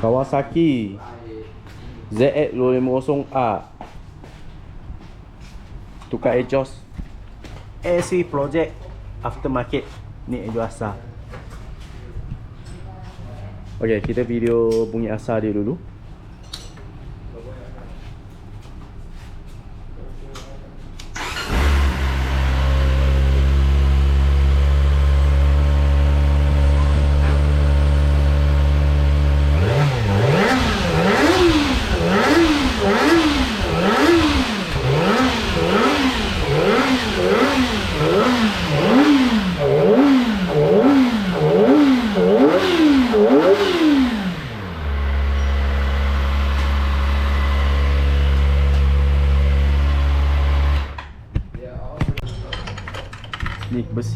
Kawasaki. ZX 250R Tukar exhaust AC Project Aftermarket. Ni exhaust asar. Okay kita video bunyi asar dia dulu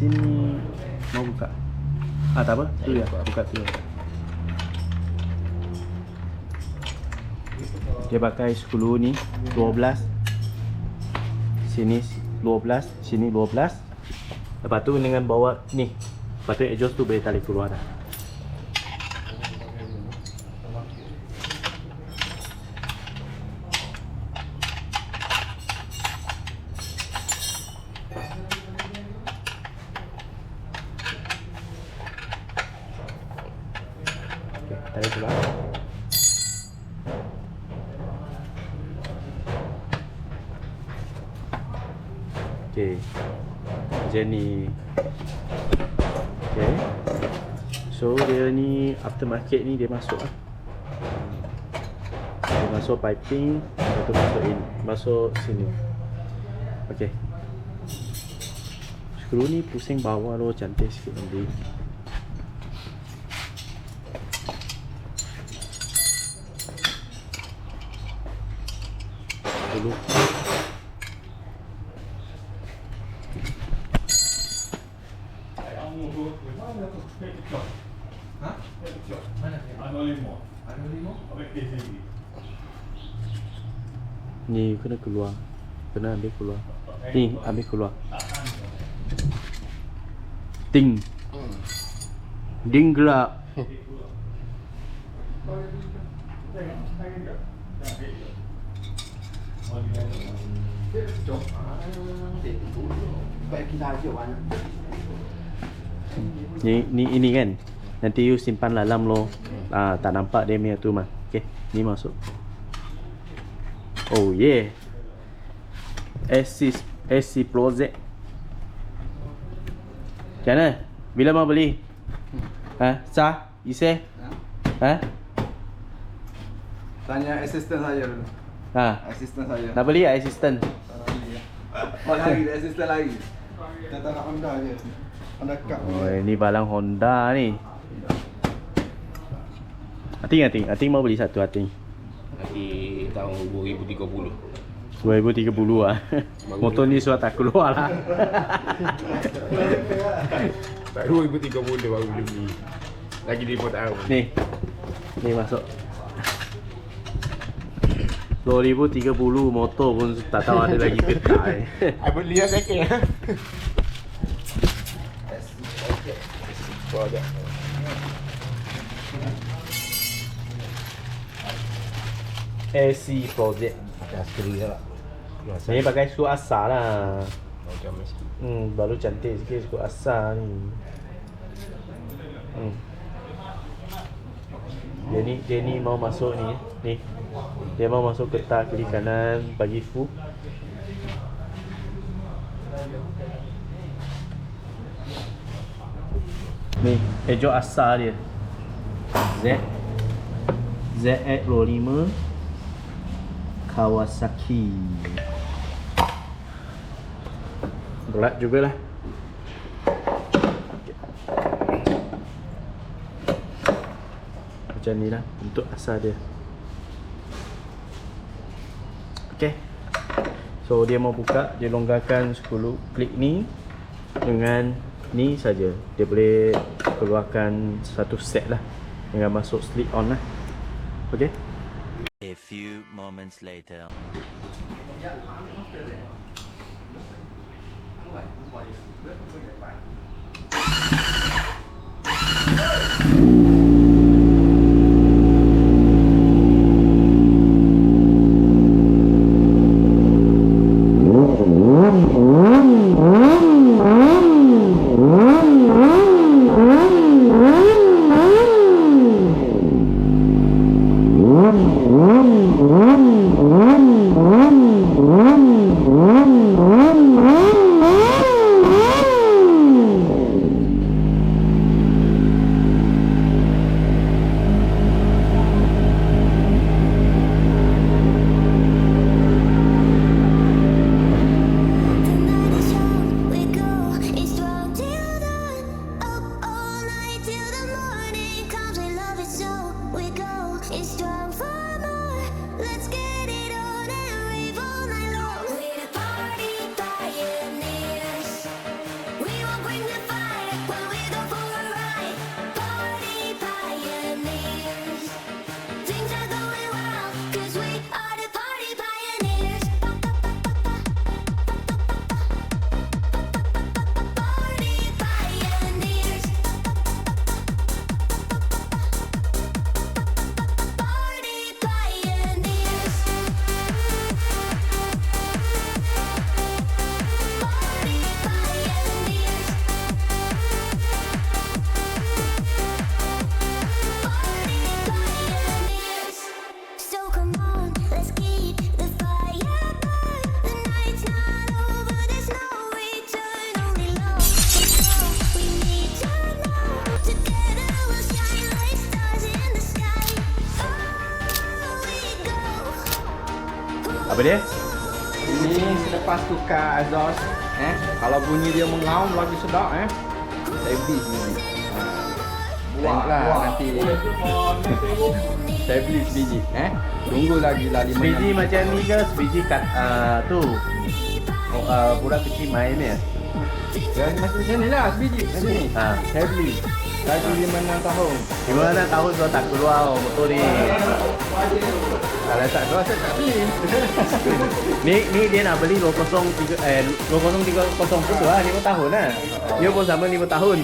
Ni besi ni Mau buka? Ah tak apa. Tu ya Buka tu. Dia pakai skru ni 12 Sini 12 Sini 12 Lepas tu dengan bawa ni. Lepas tu exhaust tu boleh tarik keluar dah Okay, tarik Okay Macam ni Okay So dia ni Aftermarket ni dia masuk lah. Dia masuk piping tu masuk in Masuk sini. Okay Skru ni pusing bawah lo Cantik sikit nanti Dulu. Ni kena keluar. Kena ambil keluar. Ni ambil keluar. Ting. Ding Ni ni ini kan Nanti you simpan dalam lo ah, Tak nampak dia punya tu mah Okay Ni masuk Oh yeah SC SC Project Macam mana? Bila mau beli? Ha? Sah? Ise? Ha? Tanya asisten saya dulu. Ha? Asisten saya. Nak beli tak assistant? Oh, lagi asisten lagi. Kita tak nak Honda je. Honda Cup. Oh, ni balang Honda ni. Ating, Ating. Ating mau beli satu, Ating. Nanti tahun 2030 2030 ah. Motor ni suat tak keluar lah. Tak 2030 baru beli Lagi 5 tahun ni. Ni masuk. 2030 motor pun tak tahu ada lagi ke tak eh. I beli yang second AC Project. Astri lah Ni pakai skru asar lah. Macam sikit Hmm, baru cantik sikit skru asar ni. Hmm. Dia ni dia ni mau masuk ni, ni. Dia mau masuk getah kiri kanan bagi fu. Ni, ejo asar dia. Z ZX 25 Kawasaki. Berat jugalah. Macam ni lah untuk asal dia. Okay. So dia mau buka, dia longgarkan 10 klik ni dengan ni saja. Dia boleh keluarkan satu set lah dengan masuk slip on lah. Okay. A few moments later. is Apa dia? Ini selepas tukar exhaust eh kalau bunyi dia mengaum lagi sedap eh saya beli sendiri. Ha. Tengoklah nanti saya beli sebiji eh. Tunggu lagi lah 5 Sebiji macam ni ke sebiji kat uh, tu oh, uh, budak kecil main ni ya? Ya, macam ni lah sebiji macam ni. Ha. Saya beli lagi 5 6 tahun. Gimana tahun kau tak keluar oh, motor ni? Kalau tak keluar saya tak beli. Ni ni dia nak beli 203 eh 20300 tu lah 5 tahun lah. Dia pun sama 5 tahun.